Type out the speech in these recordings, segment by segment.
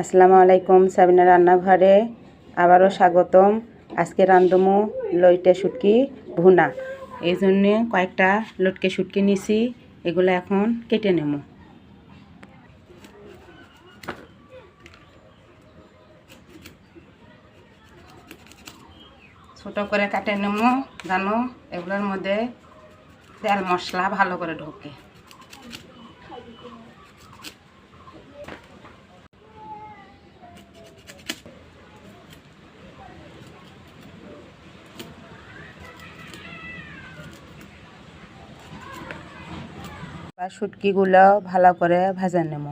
আসসালামু আলাইকুম, সাবিনা রান্নাঘরে আবারও স্বাগতম। আজকে রান্ধমু লইটে শুটকি ভুনা। এই জন্যে কয়েকটা লটকে শুটকি নিছি, এগুলো এখন কেটে নেব ছোট করে কাটে নেব জানো, এগুলোর মধ্যে তেল মশলা ভালো করে ঢোকে। বা শুটকিগুলো ভালো করে ভাজা নেব।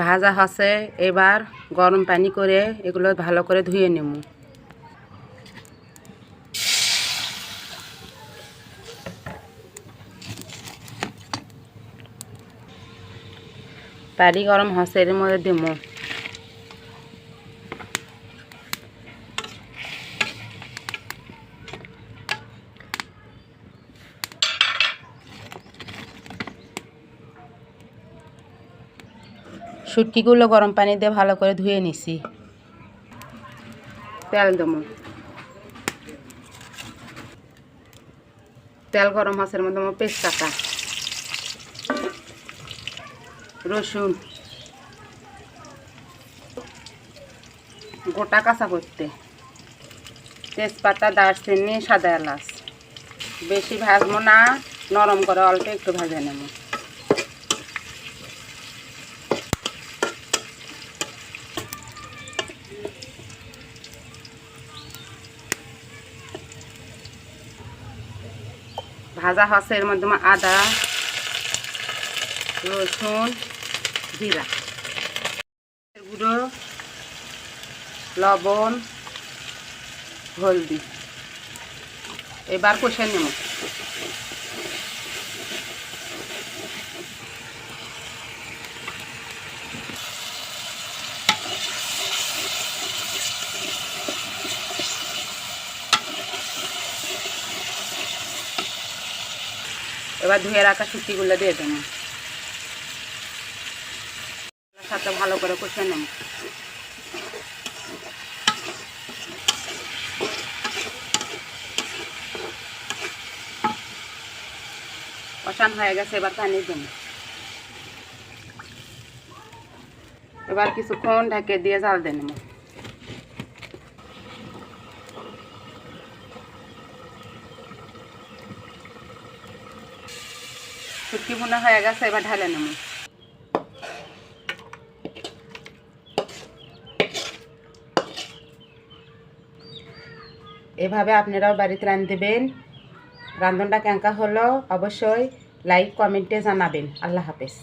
ভাজা হসে এবার গরম পানি করে এগুলো ভালো করে ধুয়ে নেব। পানি গরম হসে এর মধ্যে দেবো শুটকিগুলো গরম পানি দিয়ে ভালো করে ধুয়ে নিছি। তেল দেবো তেল গরম মাছের মধ্যে পেস্ট কাটা। রসুন। গোটা কাঁচা করতে। তেজপাতা, দারচিনি, সাদা এলাচ। বেশি ভাজবো না, নরম করে অল্প একটু ভাজে নেব। ভাজা হচ্ছে এর মধ্যে আদা, রসুন জিরা। গুঁড়ো লবণ হলদি। এবার কষে নেব। এবার ধুয়ে রাখা শুটিগুলো দিয়ে দেবো। সাথে ভালো করে কষে নেব। কষান হয়ে গেছে, এবার পানি দেব। এবার কিছুক্ষণ ঢেকে দিয়ে জাল দিয়ে নেব। শুটকি বোনা হয়ে গেছে, এবার ঢালে নেব। এভাবে আপনারাও বাড়িতে রান্ধবেন রান্ধনটা কেঙ্কা হলো? অবশ্যই লাইক কমেন্টে জানাবেন। আল্লাহ হাফেজ।